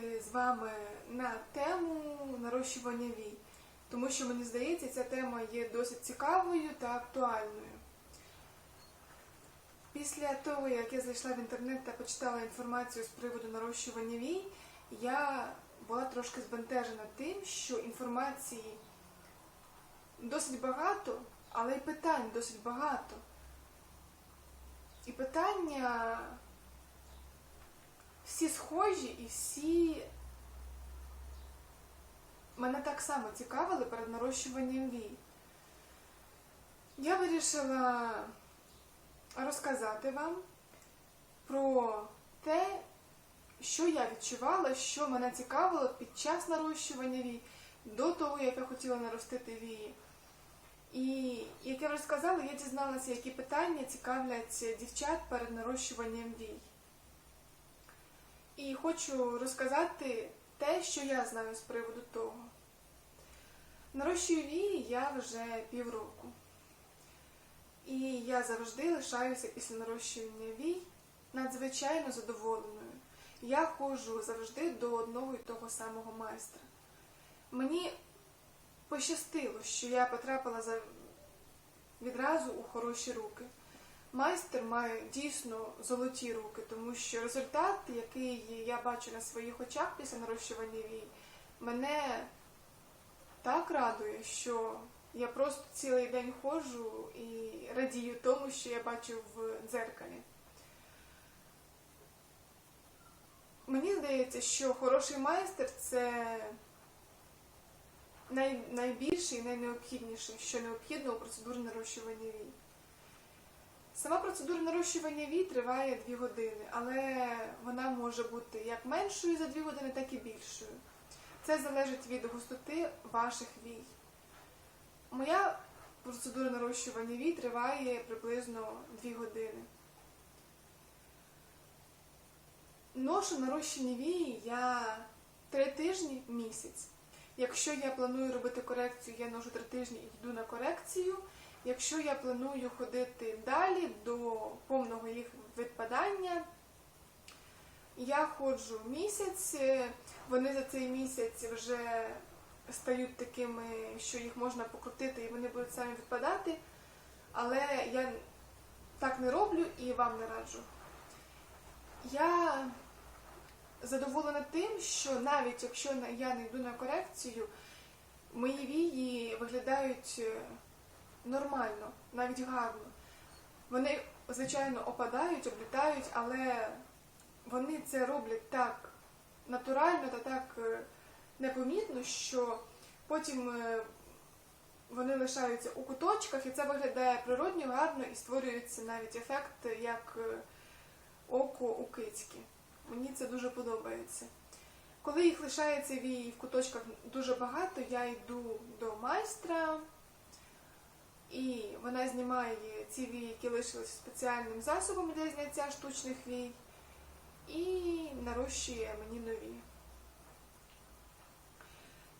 з вами на тему нарощування вій, тому що мені здається, ця тема є досить цікавою та актуальною. Після того, як я зайшла в інтернет та почитала інформацію з приводу нарощування вій, я була трошки збентежена тим, що інформації досить багато, але й питань досить багато. І питання всі схожі і всі мене так само цікавили перед нарощуванням вій. Я вирішила розказати вам про те, що я відчувала, що мене цікавило під час нарощування вій, до того, як я хотіла наростити вії. І як я вже сказала, я дізналася, які питання цікавлять дівчат перед нарощуванням вій. І хочу розказати те, що я знаю з приводу того. Нарощую вії я вже півроку. І я завжди лишаюся після нарощування вій надзвичайно задоволеною. Я ходжу завжди до одного і того самого майстра. Мені пощастило, що я потрапила за... відразу у хороші руки. Майстер має дійсно золоті руки, тому що результат, який я бачу на своїх очах після нарощування вій, мене так радує, що я просто цілий день ходжу і радію тому, що я бачу в дзеркалі. Мені здається, що хороший майстер це най, найбільше і найнеобхідніше, що необхідно у процедурі нарощування вій. Сама процедура нарощування вій триває 2 години, але вона може бути як меншою за 2 години, так і більшою. Це залежить від густоти ваших вій. Моя процедура нарощування вій триває приблизно 2 години. Ношу нарощені вії я 3 тижні місяць. Якщо я планую робити корекцію, я ношу 3 тижні і йду на корекцію. Якщо я планую ходити далі до повного їх відпадання, я ходжу місяць, вони за цей місяць вже стають такими, що їх можна покрутити і вони будуть самі відпадати. Але я так не роблю і вам не раджу. Я задоволена тим, що навіть якщо я не йду на корекцію, мої вії виглядають нормально, навіть гарно. Вони, звичайно, опадають, облітають, але вони це роблять так натурально та так непомітно, що потім вони лишаються у куточках, і це виглядає природньо, гарно і створюється навіть ефект як око у кицьки. Мені це дуже подобається. Коли їх лишається вії в куточках дуже багато, я йду до майстра. І вона знімає ці вії, які лишилися спеціальним засобом для зняття штучних вій, і нарощує мені нові.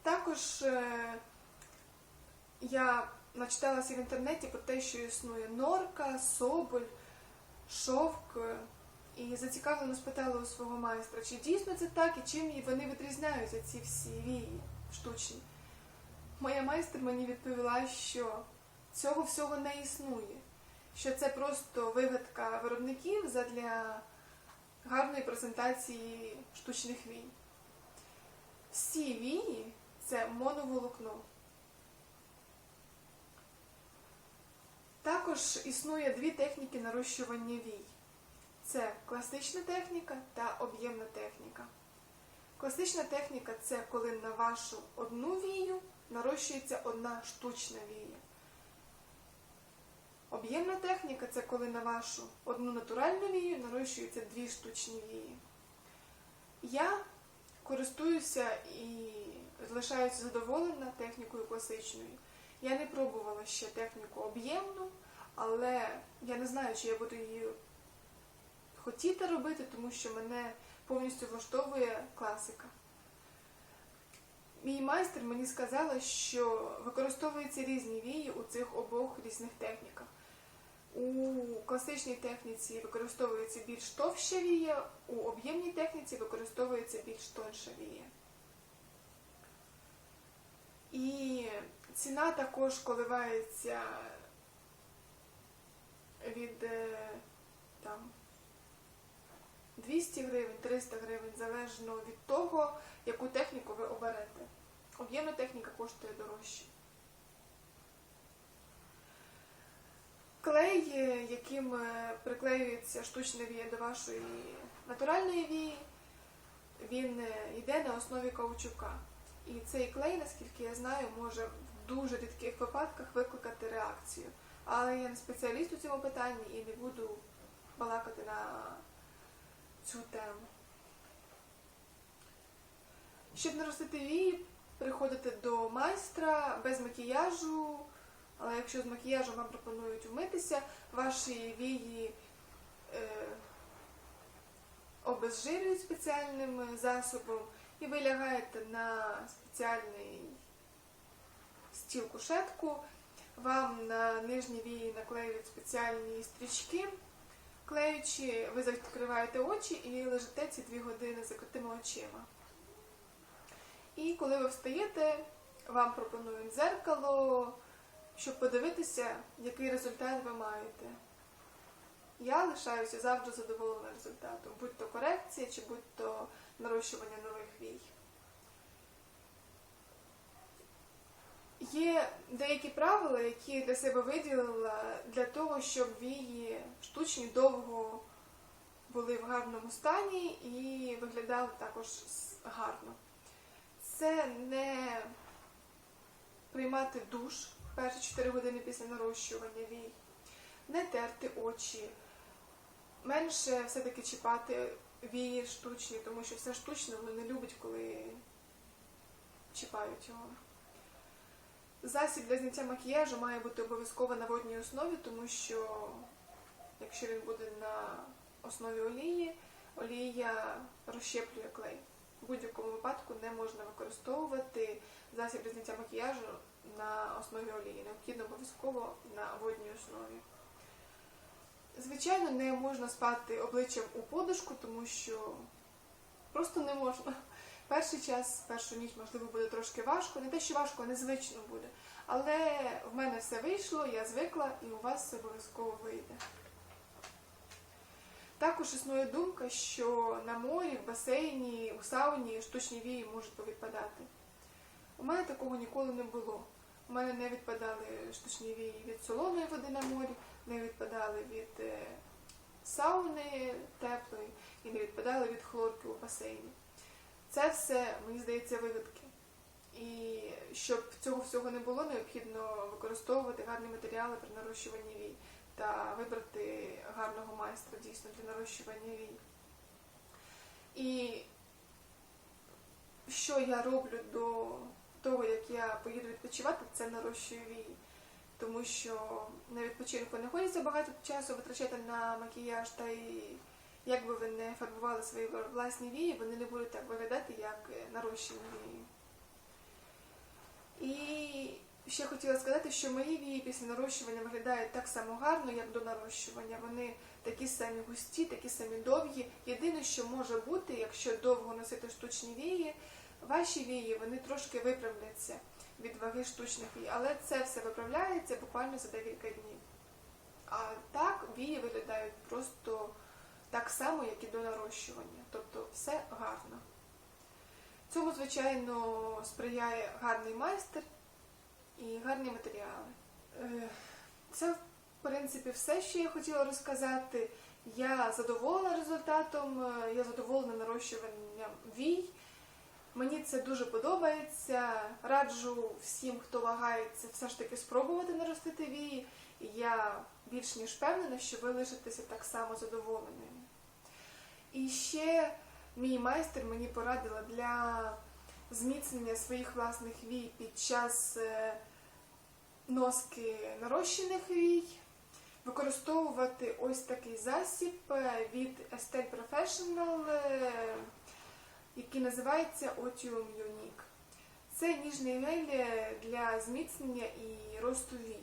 Також е, я начиталася в інтернеті про те, що існує норка, соболь, шовк, і зацікавлено спитала у свого майстра, чи дійсно це так і чим вони відрізняються, ці всі вії штучні. Моя майстер мені відповіла, що цього всього не існує, що це просто вигадка виробників задля гарної презентації штучних вій. Всі вії це моноволокно. Також існує дві техніки нарощування вій. Це класична техніка та об'ємна техніка. Класична техніка це коли на вашу одну вію нарощується одна штучна вія. Об'ємна техніка це коли на вашу одну натуральну вію нарощуються дві штучні вії. Я користуюся і залишаюся задоволена технікою класичною. Я не пробувала ще техніку об'ємну, але я не знаю, чи я буду її хотіти робити, тому що мене повністю влаштовує класика. Мій майстер мені сказала, що використовуються різні вії у цих обох різних техніках. У класичній техніці використовується більш товща вія, у об'ємній техніці використовується більш тонша вія. І ціна також коливається від е, там 200 гривень, 300 гривень, залежно від того, яку техніку ви оберете. Об'ємна техніка коштує дорожче. Клей, яким е, приклеюється штучна вія до вашої натуральної вії, він е, йде на основі каучука. І цей клей, наскільки я знаю, може в дуже рідких випадках викликати реакцію. Але я не спеціаліст у цьому питанні і не буду балакати на цю тему. Щоб наростити вії, приходите до майстра без макіяжу, але якщо з макіяжем вам пропонують вмитися, ваші вії е, обезжирюють спеціальним засобом, і ви лягаєте на спеціальний стіл кушетку, вам на нижні вії наклеюють спеціальні стрічки, клеючи, ви закриваєте очі і лежите ці дві години закритими очима. І коли ви встаєте, вам пропонують дзеркало, щоб подивитися, який результат ви маєте. Я лишаюся завжди задоволена результатом, будь то корекція чи будь то нарощування нових вій. Є деякі правила, які я для себе виділила для того, щоб вії штучні довго були в гарному стані і виглядали також гарно. Це не приймати душ перші 4 години після нарощування вій, не терти очі, менше все-таки чіпати вії штучні, тому що все штучне воно не любить, коли чіпають його. Засіб для зняття макіяжу має бути обов'язково на водній основі, тому що якщо він буде на основі олії, олія розщеплює клей. В будь-якому випадку не можна використовувати засіб для зняття макіяжу на основі олії. Необхідно обов'язково на водній основі. Звичайно, не можна спати обличчям у подушку, тому що просто не можна. Перший час, першу ніч, можливо, буде трошки важко. Не те, що важко, а незвично буде. Але в мене все вийшло, я звикла і у вас все обов'язково вийде. Також існує думка, що на морі, в басейні, у сауні штучні вії можуть повідпадати. У мене такого ніколи не було. У мене не відпадали штучні вії від солоної води на морі, не відпадали від е, сауни теплої і не відпадали від хлорки у басейні. Це все, мені здається, вигадки. І щоб цього всього не було, необхідно використовувати гарні матеріали при нарощуванні вій та вибрати гарного майстра дійсно для нарощування вій. І що я роблю до того, як я поїду відпочивати, це нарощую вії. Тому що на відпочинку не хочеться багато часу витрачати на макіяж, та й як би ви не фарбували свої власні вії, вони не будуть так виглядати, як е, нарощені вії. І ще хотіла сказати, що мої вії після нарощування виглядають так само гарно, як до нарощування. Вони такі самі густі, такі самі довгі. Єдине, що може бути, якщо довго носити штучні вії, ваші вії вони трошки виправляться від ваги штучних вій. Але це все виправляється буквально за декілька днів. А так вії виглядають просто так само, як і до нарощування. Тобто все гарно. Цьому, звичайно, сприяє гарний майстер і гарні матеріали. Е, Це, в принципі, все, що я хотіла розказати. Я задоволена результатом, е, я задоволена нарощуванням вій. Мені це дуже подобається. Раджу всім, хто вагається, все ж таки спробувати наростити вії. Я більш ніж впевнена, що ви лишитеся так само задоволеними. І ще мій майстер мені порадила для зміцнення своїх власних вій під час е, носки нарощених вій використовувати ось такий засіб е, від Estelle Professional, е, який називається Otium Unique. Це ніжний гель для зміцнення і росту вій.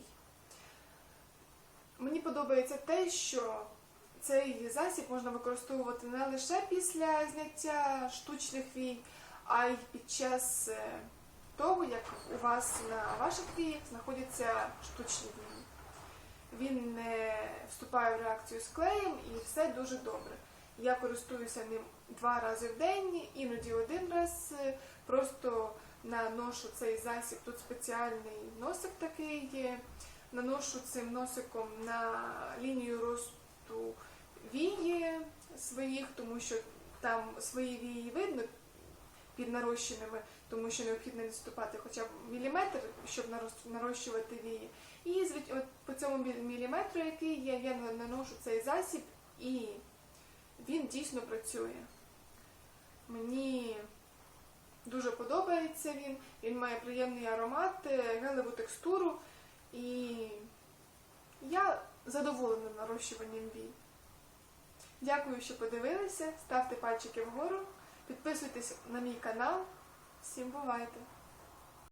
Мені подобається те, що цей засіб можна використовувати не лише після зняття штучних вій, а й під час е, того, як у вас на ваших віях знаходяться штучні вії. Він не вступає в реакцію з клеєм і все дуже добре. Я користуюся ним два рази в день, іноді один раз. е, Просто наношу цей засіб. Тут спеціальний носик такий є. Наношу цим носиком на лінію росту вії своїх, тому що там свої вії видно під нарощеними, тому що необхідно відступати хоча б міліметр, щоб нарощувати вії. І от по цьому міліметру, який є, я на- наношу цей засіб, і він дійсно працює. Мені дуже подобається він, він має приємний аромат, е, гелеву текстуру, і я задоволена нарощуванням бій. Дякую, що подивилися. Ставте пальчики вгору, підписуйтесь на мій канал. Всім бувайте!